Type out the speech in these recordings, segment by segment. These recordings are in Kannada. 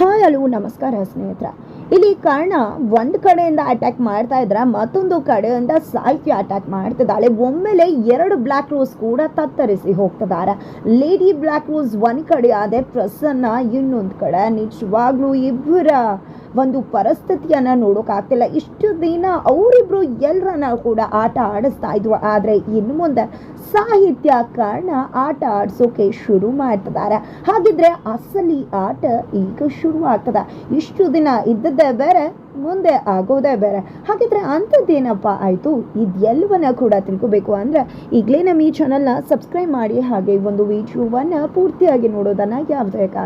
ಹಾಯ್, ಹಲೋ, ನಮಸ್ಕಾರ ಸ್ನೇಹಿತರ. ಇಲ್ಲಿ ಕಾರಣ ಒಂದು ಕಡೆಯಿಂದ ಅಟ್ಯಾಕ್ ಮಾಡ್ತಾ ಇದ್ರ, ಮತ್ತೊಂದು ಕಡೆಯಿಂದ ಸಾಹಿತ್ಯ ಅಟ್ಯಾಕ್ ಮಾಡ್ತಿದ್ದಾಳೆ. ಒಮ್ಮೆಲೆ ಎರಡು ಬ್ಲ್ಯಾಕ್ ರೋಸ್ ಕೂಡ ತತ್ತರಿಸಿ ಹೋಗ್ತಿದ್ದಾರೆ. ಲೇಡಿ ಬ್ಲ್ಯಾಕ್ ರೋಸ್ ಒಂದ್ ಕಡೆ ಆದರೆ ಪ್ರಸನ್ನ ಇನ್ನೊಂದು ಕಡೆ, ನಿಜವಾಗ್ಲೂ ಇಬ್ಬರ ಒಂದು ಪರಿಸ್ಥಿತಿಯನ್ನ ನೋಡೋಕ್ಕಾಗ್ತಿಲ್ಲ ಇಷ್ಟು ದಿನ ಅವರಿಬ್ಬರು ಎಲ್ಲರನ್ನ ಕೂಡ ಆಟ ಆಡಿಸ್ತಾ ಇದ್ರು. ಆದರೆ ಇನ್ನು ಮುಂದೆ ಸಾಹಿತ್ಯ, ಕಾರಣ ಆಟ ಆಡಿಸೋಕೆ ಶುರು ಮಾಡ್ತಿದ್ದಾರೆ. ಹಾಗಿದ್ರೆ ಅಸಲಿ ಆಟ ಈಗ ಶುರು ಆಗ್ತದೆ. ಇಷ್ಟು ದಿನ ಇದ್ದದ್ದೇ ಬೇರೆ, ಮುಂದೆ ಆಗೋದೇ ಬೇರೆ. ಹಾಗಿದ್ರೆ ಅಂಥದ್ದೇನಪ್ಪ ಆಯಿತು? ಇದೆಲ್ಲವನ್ನ ಕೂಡ ತಿಳ್ಕೋಬೇಕು. ಅಂದ್ರೆ ಈಗಲೇ ನಮ್ಮ ಈ ಚಾನಲ್ನ ಸಬ್ಸ್ಕ್ರೈಬ್ ಮಾಡಿ, ಹಾಗೆ ಒಂದು ವಿಡಿಯೋವನ್ನು ಪೂರ್ತಿಯಾಗಿ ನೋಡೋದನ್ನ ಯಾವುದೇ. ಹೇಗೆ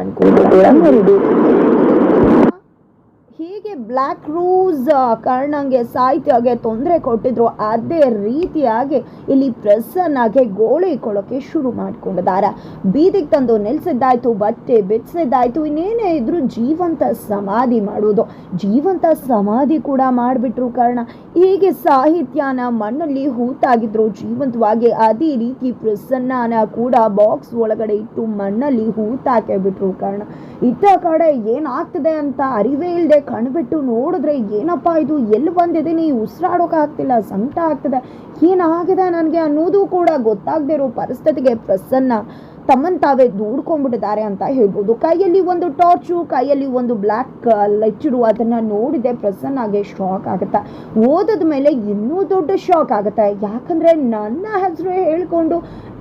ಬ್ಲ್ಯಾಕ್ ರೂಸ್ ಕರ್ಣಂಗೆ ಸಾಹಿತ್ಯಗೆ ತೊಂದರೆ ಕೊಟ್ಟಿದ್ರು. ಅದೇ ರೀತಿಯಾಗಿ ಇಲ್ಲಿ ಪ್ರಸನ್ನಾಗೆ ಗೋಳಿ ಕೊಡೋಕೆ ಶುರು ಮಾಡಿಕೊಂಡಿದ್ದಾರೆ. ಬೀದಿಗೆ ತಂದು ನಿಲ್ಸಿದ್ದಾಯ್ತು, ಬಟ್ಟೆ ಬಿಚ್ಚಿದ್ದಾಯ್ತು. ಇನ್ನೇನೇ ಇದ್ರು ಜೀವಂತ ಸಮಾಧಿ ಮಾಡುವುದು. ಜೀವಂತ ಸಮಾಧಿ ಕೂಡ ಮಾಡಿಬಿಟ್ರು ಕಾರಣ. ಹೀಗೆ ಸಾಹಿತ್ಯನ ಮಣ್ಣಲ್ಲಿ ಹೂತಾಗಿದ್ರು. ಜೀವಂತವಾಗಿ ಅದೇ ರೀತಿ ಪ್ರಸನ್ನನ ಕೂಡ ಬಾಕ್ಸ್ ಒಳಗಡೆ ಇಟ್ಟು ಮಣ್ಣಲ್ಲಿ ಹೂತಾಕೆ ಬಿಟ್ರು ಕಾರಣ. ಇತ್ತ ಕಡೆ ಏನಾಗ್ತಿದೆ ಅಂತ ಅರಿವೇ ಇಲ್ಲದೆ ಕಣ್ಬಿಟ್ಟು ನೋಡಿದ್ರೆ ಏನಪ್ಪ ಇದು? ಎಲ್ಲಿ ಬಂದಿದ್ದೀನಿ ಉಸಿರಾಡೋಕೆ ಆಗ್ತಿಲ್ಲ, ಸಂಕಟ ಆಗ್ತದೆ. ಏನಾಗಿದೆ ನನಗೆ ಅನ್ನೋದು ಕೂಡ ಗೊತ್ತಾಗದೇ ಇರೋ ಪರಿಸ್ಥಿತಿಗೆ ಪ್ರಸನ್ನ. ತಮ್ಮನ್ ತಾವೇ ದೂಡ್ಕೊಂಡ್ಬಿಟ್ಟಿದ್ದಾರೆ ಅಂತ ಹೇಳ್ಬೋದು. ಕೈಯಲ್ಲಿ ಒಂದು ಟಾರ್ಚು ಕೈಯಲ್ಲಿ ಒಂದು ಬ್ಲ್ಯಾಕ್ ಲೈಟರು ಅದನ್ನು ನೋಡಿದೆ ಪ್ರಸನ್ನಾಗೆ ಶಾಕ್ ಆಗುತ್ತೆ? ಓದದ ಮೇಲೆ ಇನ್ನೂ ದೊಡ್ಡ ಶಾಕ್ ಆಗುತ್ತೆ? ಯಾಕಂದ್ರೆ ನನ್ನ ಹೆಸರು ಹೇಳಿಕೊಂಡು,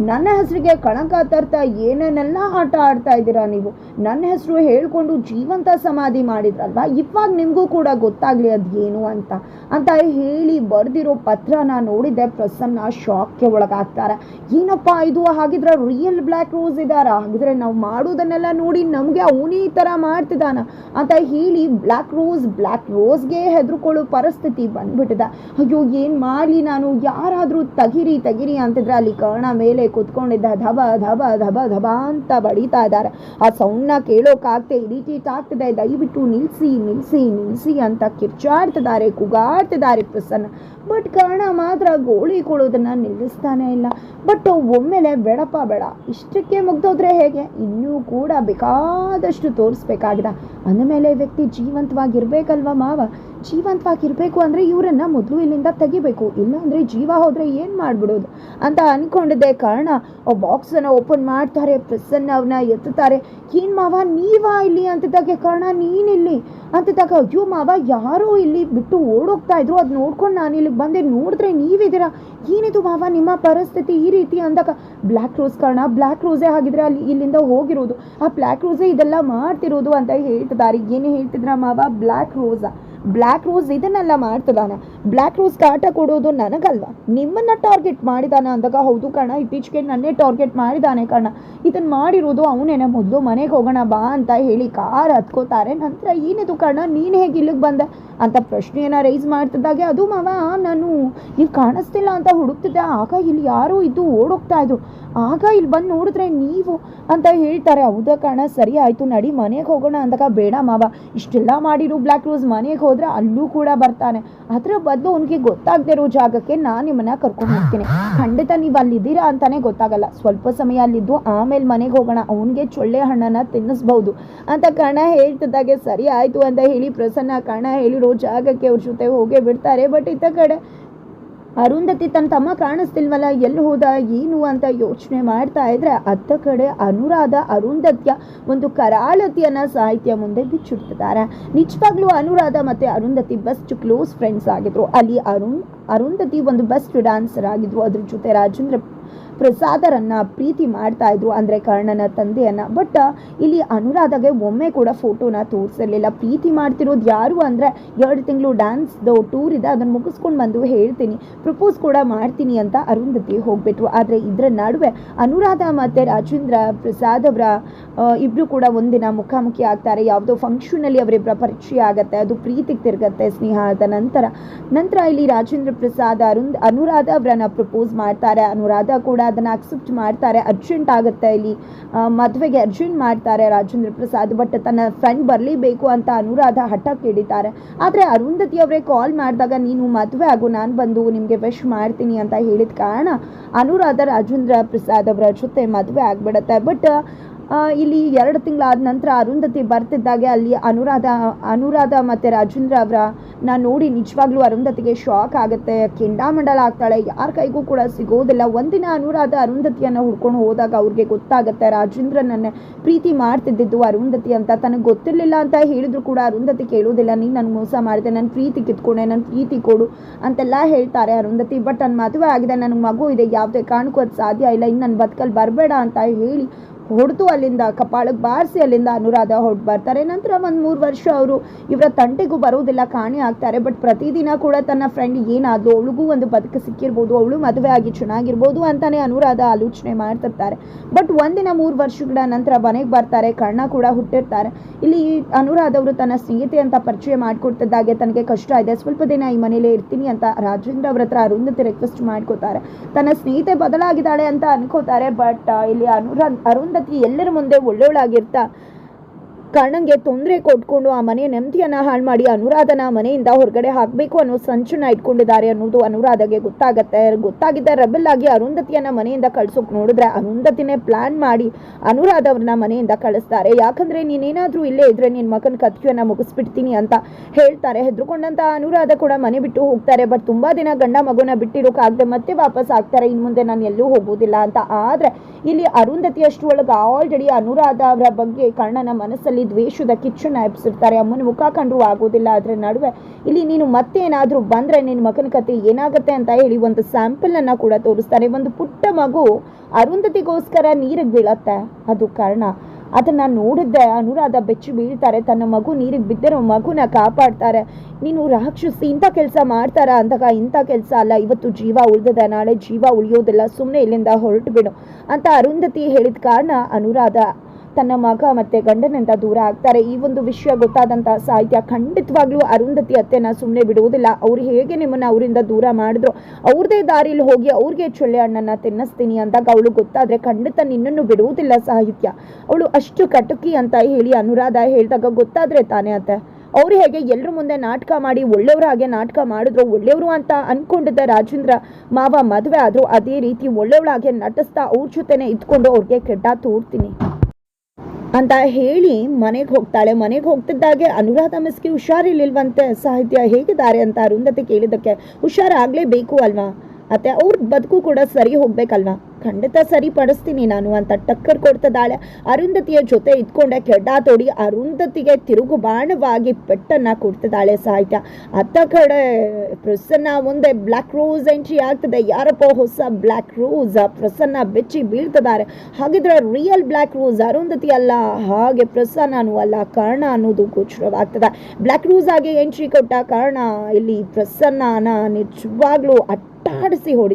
ನನ್ನ ಹೆಸರಿಗೆ ಕಣಕ ತರ್ತಾ ಏನೇನೆಲ್ಲ ಆಟ ಆಡ್ತಾ ಇದ್ದೀರಾ ನೀವು? ನನ್ನ ಹೆಸರು ಹೇಳಿಕೊಂಡು ಜೀವಂತ ಸಮಾಧಿ ಮಾಡಿದ್ರಲ್ವಾ? ಇವಾಗ ನಿಮಗೂ ಕೂಡ ಗೊತ್ತಾಗಲಿ ಅದು ಏನು ಅಂತ. ಅಂತ ಹೇಳಿ ಬರೆದಿರೋ ಪತ್ರನ ನೋಡಿದ್ದೆ ಪ್ರಸನ್ನ ಶಾಕ್ಗೆ ಒಳಗಾಗ್ತಾರೆ. ಏನಪ್ಪ ಇದು? ಹಾಗಿದ್ರೆ ರಿಯಲ್ ಬ್ಲ್ಯಾಕ್ ರೋಸ್ ಇದಾರ? ಹಾಗಿದ್ರೆ ನಾವು ಮಾಡೋದನ್ನೆಲ್ಲ ನೋಡಿ ನಮಗೆ ಅವನೇ ಈ ಥರ ಮಾಡ್ತಿದ್ದಾನ ಅಂತ ಹೇಳಿ ಬ್ಲ್ಯಾಕ್ ರೋಸ್ ಬ್ಲ್ಯಾಕ್ ರೋಸ್ಗೆ ಹೆದರ್ಕೊಳ್ಳೋ ಪರಿಸ್ಥಿತಿ ಬಂದ್ಬಿಟ್ಟಿದೆ. ಅಯ್ಯೋ, ಏನು ಮಾಡಲಿ ನಾನು? ಯಾರಾದರೂ ತಗಿರಿ ತಗಿರಿ ಅಂತಿದ್ರೆ ಅಲ್ಲಿ ಕರ್ಣ ಮೇಲೆ ಕುತ್ಕೊಂಡಿದ್ದ ಧಬ ಧಬ ಧಬ ಧಬ ಅಂತ ಬಡಿತಾ ಇದ್ದಾರೆ. ಆ ಸೌಂಡ್ನ ಕೇಳೋಕ್ಕಾಗ್ತೆ ಇರಿಟೇಟ್ ಆಗ್ತಿದೆ. ದಯವಿಟ್ಟು ನಿಲ್ಲಿಸಿ ನಿಲ್ಲಿಸಿ ನಿಲ್ಲಿಸಿ ಅಂತ ಕಿರ್ಚಾಡ್ತಿದ್ದಾರೆ ಕೂಗಾಡ್ತಿದ್ದಾರೆ ಪ್ರಸನ್ನ. ಬಟ್ ಕರ್ಣ ಮಾತ್ರ ಗೋಳಿ ಕೊಡೋದನ್ನ ನಿಲ್ಲಿಸ್ತಾನೆ ಇಲ್ಲ. ಬಟ್ ಒಮ್ಮೆಲೆ ಬೇಡಪ್ಪ, ಬೇಡ. ಇಷ್ಟಕ್ಕೆ ಮುಗ್ದೋದ್ರೆ ಹೇಗೆ? ಇನ್ನೂ ಕೂಡ ಬೇಕಾದಷ್ಟು ತೋರಿಸ್ಬೇಕಾಗಿದೆ. ಅಂದಮೇಲೆ ವ್ಯಕ್ತಿ ಜೀವಂತವಾಗಿರ್ಬೇಕಲ್ವ ಮಾವ? ಜೀವಂತವಾಗಿರ್ಬೇಕು ಅಂದರೆ ಇವರನ್ನ ಮೊದಲು ಇಲ್ಲಿಂದ ತೆಗಿಬೇಕು. ಇಲ್ಲಾಂದ್ರೆ ಜೀವ ಹೋದರೆ ಏನು ಮಾಡ್ಬಿಡೋದು? ಅಂತ ಅಂದ್ಕೊಂಡಿದ್ದೆ ಕಾರಣ ಆ ಬಾಕ್ಸನ್ನು ಓಪನ್ ಮಾಡ್ತಾರೆ ಪ್ರಸನ್ನ ಅವನ್ನ ಎತ್ತುತ್ತಾರೆ. ಏನು ಮಾವ, ನೀವಾ ಇಲ್ಲಿ? ಅಂತಿದ್ದಾಗೆ ಕಾರಣ, ನೀನಿಲ್ಲಿ. ಅಂತಿದ್ದಾಗ, ಅಯ್ಯೋ ಮಾವ, ಯಾರೋ ಇಲ್ಲಿ ಬಿಟ್ಟು ಓಡೋಗ್ತಾ ಇದ್ರು. ಅದು ನೋಡ್ಕೊಂಡು ನಾನು ಇಲ್ಲಿಗೆ ಬಂದೆ. ನೋಡಿದ್ರೆ ನೀವಿದ್ದೀರಾ? ಏನಿದು ಮಾವ, ನಿಮ್ಮ ಪರಿಸ್ಥಿತಿ ಈ ರೀತಿ ಅಂದಾಗ? ಬ್ಲ್ಯಾಕ್ ರೋಸ್ ಕಾರಣ ಬ್ಲ್ಯಾಕ್ ರೋಸೇ ಆಗಿದ್ರೆ ಅಲ್ಲಿ ಇಲ್ಲಿಂದ ಹೋಗಿರೋದು. ಆ ಬ್ಲ್ಯಾಕ್ ರೋಸೇ ಇದೆಲ್ಲ ಮಾಡ್ತಿರೋದು ಅಂತ ಹೇಳ್ತಿದ್ದಾರೆ. ಏನು ಹೇಳ್ತಿದ್ರ ಮಾವ? ಬ್ಲ್ಯಾಕ್ ರೋಸಾ ಬ್ಲ್ಯಾಕ್ ರೋಸ್ ಇದನ್ನೆಲ್ಲ ಮಾಡ್ತಿದ್ದಾನೆ ಬ್ಲ್ಯಾಕ್ ರೋಸ್ ಕಾಟ ಕೊಡೋದು ನನಗಲ್ವಾ? ನಿಮ್ಮನ್ನ ಟಾರ್ಗೆಟ್ ಮಾಡಿದಾನ ಅಂದಾಗ ಹೌದು ಕಣ, ಇತ್ತೀಚೆಗೆ ನನ್ನೇ ಟಾರ್ಗೆಟ್ ಮಾಡಿದಾನೆ ಕಣ. ಇದನ್ನು ಮಾಡಿರೋದು ಅವನೇನೆ, ಮೊದಲು ಮನೆಗೆ ಹೋಗೋಣ ಬಾ ಅಂತ ಹೇಳಿ ಕಾರ್ ಹತ್ಕೋತಾರೆ. ನಂತರ ಏನಿದು ಕಣ, ನೀನು ಹೇಗೆ ಇಲ್ಲಿಗೆ ಬಂದೆ? ಅಂತ ಪ್ರಶ್ನೆಯನ್ನ ರೈಸ್ ಮಾಡ್ತಿದ್ದಾಗೆ, ಅದು ಮಾವ, ನಾನು ನೀವು ಕಾಣಿಸ್ತಿಲ್ಲ ಅಂತ ಹುಡುಕ್ತಿದ್ದೆ. ಆಗ ಇಲ್ಲಿ ಯಾರೋ ಇದ್ದು ಓಡೋಗ್ತಾ ಇದ್ರು. ಆಗ ಇಲ್ಲಿ ಬಂದು ನೋಡಿದ್ರೆ ನೀವು ಅಂತ ಹೇಳ್ತಾರೆ. ಹೌದಾ ಕಣ? ಸರಿ ಆಯಿತು, ನಡಿ ಮನೆಗೆ ಹೋಗೋಣ ಅಂದಾಗ ಬೇಡ ಮಾವ. ಇಷ್ಟೆಲ್ಲ ಮಾಡಿರು ಬ್ಲ್ಯಾಕ್ ರೋಸ್ ಮನೆಗೆ ಹೋದ್ರೆ ಅಲ್ಲೂ ಕೂಡ ಬರ್ತಾನೆ. ಅದರ ಬದಲು ಅವ್ನಿಗೆ ಗೊತ್ತಾಗದೇ ಇರೋ ಜಾಗಕ್ಕೆ ನಾನು ನಿಮ್ಮನ್ನ ಕರ್ಕೊಂಡು ಹೋಗ್ತೀನಿ. ಖಂಡಿತ ನೀವು ಅಲ್ಲಿದ್ದೀರಾ ಅಂತಾನೆ ಗೊತ್ತಾಗಲ್ಲ. ಸ್ವಲ್ಪ ಸಮಯ ಅಲ್ಲಿದ್ದು, ಆಮೇಲೆ ಮನೆಗೆ ಹೋಗೋಣ. ಅವನಿಗೆ ಚೊಳ್ಳೆ ಹಣ್ಣನ್ನ ತಿನ್ನಿಸ್ಬಹುದು ಅಂತ ಕಣ ಹೇಳ್ತಿದ್ದಾಗೆ, ಸರಿ ಆಯಿತು ಅಂತ ಹೇಳಿ ಪ್ರಸನ್ನ ಕಣ ಹೇಳಿರೋ ಜಾಗಕ್ಕೆ ಅವ್ರ ಜೊತೆ ಹೋಗೇ ಬಿಡ್ತಾರೆ. ಬಟ್ ಇತ್ತ ಕಡೆ ಅರುಂಧತಿ ತನ್ನ ತಮ್ಮ ಕಾಣಿಸ್ತಿಲ್ವಲ್ಲ, ಎಲ್ಲಿ ಹೋದ, ಏನು ಅಂತ ಯೋಚನೆ ಮಾಡ್ತಾ ಇದ್ರೆ ಅತ್ತ ಕಡೆ ಅನುರಾಧ ಅರುಂಧತ್ಯ ಒಂದು ಕರಾಳತಿಯನ್ನ ಸಾಹಿತ್ಯ ಮುಂದೆ ಬಿಚ್ಚಿಡ್ತಿದ್ದಾರೆ. ನಿಜವಾಗ್ಲೂ ಅನುರಾಧ ಮತ್ತೆ ಅರುಂಧತಿ ಬೆಸ್ಟ್ ಕ್ಲೋಸ್ ಫ್ರೆಂಡ್ಸ್ ಆಗಿದ್ರು. ಅಲ್ಲಿ ಅರುಣ್, ಅರುಂಧತಿ ಒಂದು ಬೆಸ್ಟ್ ಡಾನ್ಸರ್ ಆಗಿದ್ರು. ಅದ್ರ ಜೊತೆ ರಾಜೇಂದ್ರ ಪ್ರಸಾದರನ್ನ ಪ್ರೀತಿ ಮಾಡ್ತಾ ಇದ್ರು ಅಂದ್ರೆ ಕರ್ಣನ ತಂದೆಯನ್ನ. ಬಟ್ ಇಲ್ಲಿ ಅನುರಾಧಗೆ ಒಮ್ಮೆ ಕೂಡ ಫೋಟೋನ ತೋರಿಸಿರ್ಲಿಲ್ಲ. ಪ್ರೀತಿ ಮಾಡ್ತಿರೋದು ಯಾರು ಅಂದ್ರೆ ಎರಡು ತಿಂಗಳು ಡ್ಯಾನ್ಸ್ದು ಟೂರ್ ಇದೆ ಅದನ್ನ ಮುಗಿಸ್ಕೊಂಡು ಬಂದು ಹೇಳ್ತೀನಿ. ಪ್ರಪೋಸ್ ಕೂಡ ಮಾಡ್ತೀನಿ ಅಂತ ಅರುಂಧತಿ ಹೋಗ್ಬಿಟ್ರು. ಆದ್ರೆ ಇದ್ರ ನಡುವೆ ಅನುರಾಧ ಮತ್ತೆ ರಾಜೇಂದ್ರ ಪ್ರಸಾದ್ ಅವರ ಇಬ್ರು ಕೂಡ ಒಂದಿನ ಮುಖಾಮುಖಿ ಆಗ್ತಾರೆ. ಯಾವುದೋ ಫಂಕ್ಷನ್ ಅಲ್ಲಿ ಅವರಿಬ್ಬರ ಪರಿಚಯ ಆಗತ್ತೆ, ಅದು ಪ್ರೀತಿಗೆ ತಿರುಗತ್ತೆ ಸ್ನೇಹ ಆದ ನಂತರ. ನಂತರ ಇಲ್ಲಿ ರಾಜೇಂದ್ರ ಪ್ರಸಾದ್ ಅರುಂಧ ಅನುರಾಧ ಅವರನ್ನ ಪ್ರಪೋಸ್ ಮಾಡ್ತಾರೆ. ಅನುರಾಧ ಕೂಡ ಅದನ್ನು ಅಕ್ಸೆಪ್ಟ್ ಮಾಡ್ತಾರೆ. ಅರ್ಜೆಂಟ್ ಆಗುತ್ತೆ ಇಲ್ಲಿ. ಮದುವೆಗೆ ಅರ್ಜೆಂಟ್ ಮಾಡ್ತಾರೆ ರಾಜೇಂದ್ರ ಪ್ರಸಾದ್. ಬಟ್ ತನ್ನ ಫ್ರೆಂಡ್ ಬರಲೇಬೇಕು ಅಂತ ಅನುರಾಧ ಹಠ ಕೇಳಿದ್ದಾರೆ. ಆದರೆ ಅರುಂಧತಿ ಅವರೇ ಕಾಲ್ ಮಾಡಿದಾಗ, ನೀನು ಮದುವೆ ಆಗು, ನಾನು ಬಂದು ನಿಮಗೆ ವಿಶ್ ಮಾಡ್ತೀನಿ ಅಂತ ಹೇಳಿದ ಕಾರಣ ಅನುರಾಧ ರಾಜೇಂದ್ರ ಪ್ರಸಾದ್ ಅವರ ಜೊತೆ ಮದುವೆ ಆಗ್ಬಿಡತ್ತೆ. ಬಟ್ ಇಲ್ಲಿ ಎರಡು ತಿಂಗಳಾದ ನಂತರ ಅರುಂಧತಿ ಬರ್ತಿದ್ದಾಗೆ. ಅಲ್ಲಿ ಅನುರಾಧ ಅನುರಾಧ ಮತ್ತು ರಾಜೇಂದ್ರ ಅವರ ನಾ ನೋಡಿ ನಿಜವಾಗ್ಲೂ ಅರುಂಧತಿಗೆ ಶಾಕ್ ಆಗುತ್ತೆ. ಕೆಂಡಾಮಂಡಲ ಆಗ್ತಾಳೆ. ಯಾರ ಕೈಗೂ ಕೂಡ ಸಿಗೋದಿಲ್ಲ. ಒಂದಿನ ಅನುರಾಧ ಅರುಂಧತಿಯನ್ನು ಹುಡ್ಕೊಂಡು ಹೋದಾಗ ಅವ್ರಿಗೆ ಗೊತ್ತಾಗುತ್ತೆ. ರಾಜೇಂದ್ರನನ್ನೇ ಪ್ರೀತಿ ಮಾಡ್ತಿದ್ದಿದ್ದು ಅರುಂಧತಿ ಅಂತ. ತನಗೆ ಗೊತ್ತಿರಲಿಲ್ಲ ಅಂತ ಹೇಳಿದ್ರು ಕೂಡ ಅರುಂಧತಿ ಕೇಳೋದಿಲ್ಲ. ನೀನು ನನಗೆ ಮೋಸ ಮಾಡಿದೆ. ನನ್ನ ಪ್ರೀತಿ ಕಿತ್ಕೊಂಡೆ. ನನ್ನ ಪ್ರೀತಿ ಕೊಡು ಅಂತೆಲ್ಲ ಹೇಳ್ತಾರೆ ಅರುಂಧತಿ. ಬಟ್ ನನ್ನ ಮದುವೆ ಆಗಿದೆ. ನನಗೆ ಮಗು ಇದೆ. ಯಾವುದೇ ಕಾರಣಕ್ಕೂ ಅದು ಸಾಧ್ಯ ಇಲ್ಲ. ಇನ್ನು ನನ್ನ ಬದುಕಲ್ಲಿ ಬರಬೇಡ ಅಂತ ಹೇಳಿ ಹೊಡೆದು ಅಲ್ಲಿಂದ, ಕಪಾಳಕ್ಕೆ ಬಾರಿಸಿ ಅಲ್ಲಿಂದ ಅನುರಾಧ ಹೊಡ್ ಬರ್ತಾರೆ. ನಂತರ ಒಂದು ಮೂರು ವರ್ಷ ಅವರು ಇವರ ತಂಟೆಗೂ ಬರೋದಿಲ್ಲ ಕಾಣೆ ಆಗ್ತಾರೆ. ಬಟ್ ಪ್ರತಿದಿನ ಕೂಡ ತನ್ನ ಫ್ರೆಂಡ್ ಏನಾದ್ಲು ಅವಳಿಗೂ ಒಂದು ಬದುಕು ಸಿಕ್ಕಿರ್ಬೋದು, ಅವಳು ಮದುವೆ ಆಗಿ ಚೆನ್ನಾಗಿರ್ಬೋದು ಅಂತಾನೆ ಅನುರಾಧ ಆಲೋಚನೆ ಮಾಡ್ತಿರ್ತಾರೆ. ಬಟ್ ಒಂದಿನ ಮೂರು ವರ್ಷಗಳ ನಂತರ ಮನೆಗೆ ಬರ್ತಾರೆ, ಕರ್ಣ ಕೂಡ ಹುಟ್ಟಿರ್ತಾರೆ. ಇಲ್ಲಿ ಅನುರಾಧ ಅವರು ತನ್ನ ಸ್ನೇಹಿತೆ ಅಂತ ಪರಿಚಯ ಮಾಡಿಕೊಡ್ತಿದ್ದಾಗೆ ತನಗೆ ಕಷ್ಟ ಇದೆ. ಸ್ವಲ್ಪ ದಿನ ಈ ಮನೆಯಲ್ಲೇ ಇರ್ತೀನಿ ಅಂತ ರಾಜೇಂದ್ರ ಅವ್ರ ಹತ್ರ ಅರುಂಧತಿ ರಿಕ್ವೆಸ್ಟ್ ಮಾಡ್ಕೋತಾರೆ. ತನ್ನ ಸ್ನೇಹಿತೆ ಬದಲಾಗಿದ್ದಾಳೆ ಅಂತ ಅನ್ಕೋತಾರೆ ಬಟ್ ಇಲ್ಲಿ ಅನುರಾಧ, ಅರುಂಧತಿ ಎಲ್ಲರ ಮುಂದೆ ಒಳ್ಳೆಯವಳಾಗಿರ್ತಾ ಕರ್ಣಂಗೆ ತೊಂದರೆ ಕೊಟ್ಕೊಂಡು ಆ ಮನೆಯ ನೆಮ್ಮದಿಯನ್ನು ಹಾಳು ಮಾಡಿ ಅನುರಾಧನ ಮನೆಯಿಂದ ಹೊರಗಡೆ ಹಾಕಬೇಕು ಅನ್ನೋ ಸಂಚನ ಇಟ್ಕೊಂಡಿದ್ದಾರೆ ಅನ್ನೋದು ಅನುರಾಧಗೆ ಗೊತ್ತಾಗತ್ತೆ. ಗೊತ್ತಾಗಿದ್ದ ರೆಬೆಲ್ ಆಗಿ ಅರುಂಧತಿಯನ್ನ ಮನೆಯಿಂದ ಕಳ್ಸೋಕೆ ನೋಡಿದ್ರೆ ಅರುಂಧತಿನೇ ಪ್ಲಾನ್ ಮಾಡಿ ಅನುರಾಧ ಅವ್ರನ್ನ ಮನೆಯಿಂದ ಕಳಿಸ್ತಾರೆ. ಯಾಕಂದ್ರೆ ನೀನೇನಾದರೂ ಇಲ್ಲೇ ಇದ್ರೆ ನಿನ್ನ ಮಗನ ಕಥೆಯನ್ನ ಮುಗಿಸ್ಬಿಡ್ತೀನಿ ಅಂತ ಹೇಳ್ತಾರೆ. ಹೆದರ್ಕೊಂಡಂತ ಅನುರಾಧ ಕೂಡ ಮನೆ ಬಿಟ್ಟು ಹೋಗ್ತಾರೆ. ಬಟ್ ತುಂಬಾ ದಿನ ಗಂಡ ಮಗುನ ಬಿಟ್ಟಿರೋಕ್ಕಾಗದೆ ಮತ್ತೆ ವಾಪಸ್ ಆಗ್ತಾರೆ. ಇನ್ನು ಮುಂದೆ ನಾನು ಎಲ್ಲೂ ಹೋಗೋದಿಲ್ಲ ಅಂತ. ಆದ್ರೆ ಇಲ್ಲಿ ಅರುಂಧತಿ ಅಷ್ಟು ಒಳಗೆ ಆಲ್ರೆಡಿ ಅನುರಾಧ ಅವರ ಬಗ್ಗೆ ಕರ್ಣನ ಮನಸ್ಸಲ್ಲಿ ದ್ವೇಷದ ಕಿಚ್ಚನ್ನ ಎಬ್ಸಿರ್ತಾರೆ ಅಮ್ಮನ ಮುಖ ಕಂಡ್ರು ಆಗೋದಿಲ್ಲ ಅದ್ರ ನಡುವೆ ಇಲ್ಲಿ ನೀನು ಮತ್ತೆ ಏನಾದರೂ ಬಂದ್ರೆ ನಿನ್ನ ಮಗನ ಕತೆ ಏನಾಗುತ್ತೆ ಅಂತ ಹೇಳಿ ಒಂದು ಸ್ಯಾಂಪಲ್ ಅನ್ನ ಕೂಡ ತೋರಿಸ್ತಾರೆ. ಒಂದು ಪುಟ್ಟ ಮಗು ಅರುಂಧತಿಗೋಸ್ಕರ ನೀರಿಗೆ ಬೀಳತ್ತೆ. ಅದು ಕಾರಣ. ಅದನ್ನ ನೋಡಿದ್ದೆ. ಅನುರಾಧ ಬೆಚ್ಚಿ ಬೀಳ್ತಾರೆ. ತನ್ನ ಮಗು ನೀರಿಗೆ ಬಿದ್ದಿರೋ ಮಗುನ ಕಾಪಾಡ್ತಾರೆ. ನೀನು ರಾಕ್ಷಸಿ, ಇಂಥ ಕೆಲಸ ಮಾಡ್ತಾರ ಅಂದಾಗ ಇಂಥ ಕೆಲಸ ಅಲ್ಲ. ಇವತ್ತು ಜೀವ ಉಳಿದದ, ನಾಳೆ ಜೀವ ಉಳಿಯೋದಿಲ್ಲ. ಸುಮ್ಮನೆ ಇಲ್ಲಿಂದ ಹೊರಟು ಬಿಡು ಅಂತ ಅರುಂಧತಿ ಹೇಳಿದ ಕಾರಣ ಅನುರಾಧ ತನ್ನ ಮಗ ಮತ್ತೆ ಗಂಡನಿಂದ ದೂರ ಆಗ್ತಾರೆ. ಈ ಒಂದು ವಿಷಯ ಗೊತ್ತಾದಂತಹ ಸಾಹಿತ್ಯ ಖಂಡಿತವಾಗ್ಲೂ ಅರುಂಧತಿ ಅತ್ತೆನ ಸುಮ್ಮನೆ ಬಿಡುವುದಿಲ್ಲ. ಅವ್ರು ಹೇಗೆ ನಿಮ್ಮನ್ನ ಅವರಿಂದ ದೂರ ಮಾಡಿದ್ರು? ಅವ್ರದೇ ದಾರಿಲಿ ಹೋಗಿ ಅವ್ರಿಗೆ ಚೊಳ್ಳೆ ಹಣ್ಣನ್ನ ತಿನ್ನಿಸ್ತೀನಿ ಅಂದಾಗ ಅವಳು ಗೊತ್ತಾದ್ರೆ ಖಂಡಿತ ನಿನ್ನನ್ನು ಬಿಡುವುದಿಲ್ಲ ಸಾಹಿತ್ಯ. ಅವಳು ಅಷ್ಟು ಕಟುಕಿ ಅಂತ ಹೇಳಿ ಅನುರಾಧ ಹೇಳಿದಾಗ ಗೊತ್ತಾದ್ರೆ ತಾನೇ ಅತ್ತೆ. ಅವ್ರು ಹೇಗೆ ಎಲ್ಲರ ಮುಂದೆ ನಾಟಕ ಮಾಡಿ ಒಳ್ಳೆಯವ್ರ ಹಾಗೆ ನಾಟಕ ಮಾಡಿದ್ರು, ಒಳ್ಳೆಯವರು ಅಂತ ಅನ್ಕೊಂಡಿದ್ದ ರಾಜೇಂದ್ರ ಮಾವ ಮದುವೆ ಆದ್ರು ಅದೇ ರೀತಿ ಒಳ್ಳೆಯವಳಾಗೆ ನಟಿಸ್ತಾ ಅವ್ರ ಜೊತೆನೆ ಇದ್ಕೊಂಡು ಅವ್ರಿಗೆ ಕೆಡ್ಡ ತೋರ್ತೀನಿ ಅಂತ ಹೇಳಿ ಮನೆಗೆ ಹೋಗ್ತಾಳೆ. ಮನೆಗೆ ಹೋಗ್ತಿದ್ದಾಗೆ ಅನುರಾಧ ಮಿಸ್ಗೆ ಹುಷಾರಿರ್ಲಿಲ್ವಂತೆ. ಸಾಹಿತ್ಯ ಹೇಗಿದ್ದಾರೆ ಅಂತ ಅರುಂಧತಿ ಕೇಳಿದ್ದಕ್ಕೆ ಹುಷಾರಾಗಲೇಬೇಕು ಅಲ್ವಾ? ಅತ್ತೆ, ಅವ್ರ ಬದುಕು ಕೂಡ ಸರಿ ಹೋಗ್ಬೇಕಲ್ವಾ? ಖಂಡಿತ ಸರಿಪಡಿಸ್ತೀನಿ ನಾನು ಅಂತ ಟಕ್ಕರ್ ಕೊಡ್ತದಾಳೆ ಅರುಂಧತಿಯ ಜೊತೆ ಇದ್ಕೊಂಡೆ ಕೆಡ್ಡ ತೋಡಿ ಅರುಂಧತಿಗೆ ತಿರುಗು ಬಾಣವಾಗಿ ಪೆಟ್ಟನ್ನ ಕೊಡ್ತಿದ್ದಾಳೆ ಸಾಹಿತ್ಯ. ಅತ್ತ ಕಡೆ ಪ್ರಸನ್ನ ಮುಂದೆ ಬ್ಲ್ಯಾಕ್ ರೋಸ್ ಎಂಟ್ರಿ ಆಗ್ತದೆ. ಯಾರಪ್ಪ ಹೊಸ ಬ್ಲ್ಯಾಕ್ ರೋಸ್ ಪ್ರಸನ್ನ ಬೆಚ್ಚಿ ಬೀಳ್ತಿದ್ದಾರೆ ಹಾಗಿದ್ರೆ ರಿಯಲ್ ಬ್ಲ್ಯಾಕ್ ರೋಸ್ ಅರುಂಧತಿ ಅಲ್ಲ, ಹಾಗೆ ಪ್ರಸನ್ನನೂ ಅಲ್ಲ, ಕಾರಣ ಅನ್ನೋದು ಗೋಚರವಾಗ್ತದೆ. ಬ್ಲ್ಯಾಕ್ ರೋಸ್ ಆಗಿ ಎಂಟ್ರಿ ಕೊಟ್ಟ ಕಾರಣ ಇಲ್ಲಿ ಪ್ರಸನ್ನನ ನಿಜವಾಗ್ಲೂ ಅಟ್ಟಾಡಿಸಿ ಹೊಡಿ